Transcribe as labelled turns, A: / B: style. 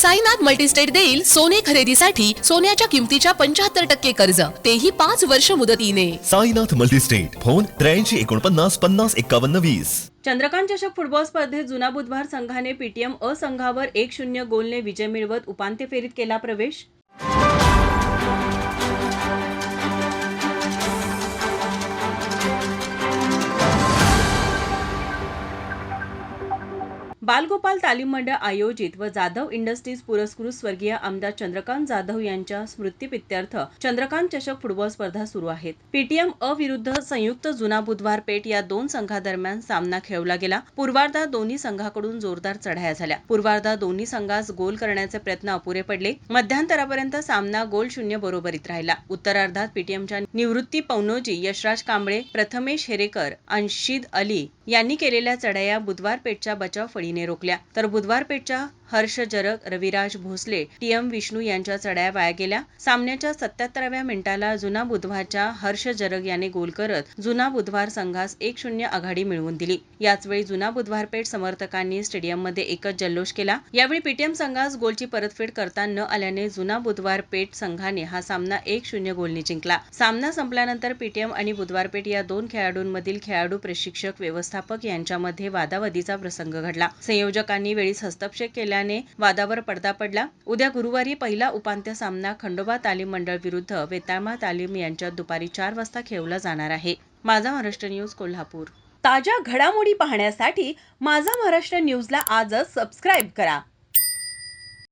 A: Sainath multi-state देईल सोने खरेदीसाठी सोन्याच्या किमतीच्या पंच्याहत्तर टक्के कर्ज. तेही पाच वर्ष मुदतीने.
B: साईनाथ मल्टीस्टेट फोन त्र्याऐंशी एकोणपन्नास पन्नास एक्कावन्न वीस.
C: चंद्रकांत चषक फुटबॉल स्पर्धेत जुना बुधवार संघाने पीटीएम अ संघावर एक शून्य गोलने विजय मिळवत उपांत्य फेरीत केला प्रवेश. बालगोपाल तालीम मंडळ आयोजित व जाधव इंडस्ट्रीज पुरस्कृत स्वर्गीय आमदार चंद्रकांत जाधव यांच्या स्मृतीप्रित्यर्थ चंद्रकांत चषक फुटबॉल स्पर्धा सुरू आहेत. पीटीएम अ विरुद्ध संयुक्त जुना बुधवार पेठ या दोन संघादरम्यान सामना खेळवला गेला. पूर्वार्धात दोन्ही संघाकडून जोरदार चढाया झाल्या. पूर्वार्धात दोन्ही संघास गोल करण्याचे प्रयत्न अपुरे पडले. मध्यांतरापर्यंत सामना गोल शून्य बरोबरीत राहिला. उत्तरार्धात पीटीएमच्या निवृत्ती पवनोजी यशराज कांबळे प्रथमेश हेरेकर अंशिद अली यांनी केलेल्या चढाया बुधवार पेठच्या बचाव फळीने रोखल्या. तर बुधवार पेठच्या हर्ष जरग रविराज भोसले टी एम विष्णू यांच्या चढ्या वाया गेल्या. सामन्याच्या सत्याहत्तराव्या मिनिटाला जुना बुधवारच्या हर्ष जरग याने गोल करत जुना बुधवार संघास एक शून्य आघाडी मिळवून दिली. याचवेळी जुना बुधवार पेठ समर्थकांनी स्टेडियममध्ये एकच जल्लोष केला. यावेळी पीटीएम संघास गोलची परतफेड करता न आल्याने जुना बुधवार पेठ संघाने हा सामना एक शून्य गोलने जिंकला. सामना संपल्यानंतर पीटीएम आणि बुधवार पेठ या दोन खेळाडूंमधील खेळाडू प्रशिक्षक व्यवस्थापक यांच्यामध्ये वादावादीचा प्रसंग घडला. संयोजकांनी वेळीच हस्तक्षेप केल्याने वादावर पडदा पडला. उद्या गुरुवारी पहिला उपांत्य सामना खंडोबा तालीम मंडळ विरुद्ध वेताळमा तालीम यांच्यात दुपारी चार वाजता खेळवला जाणार आहे. माझा महाराष्ट्र न्यूज कोल्हापूर. ताज्या घडामोडी पाहण्यासाठी माझा महाराष्ट्र न्यूजला आजच सबस्क्राईब करा.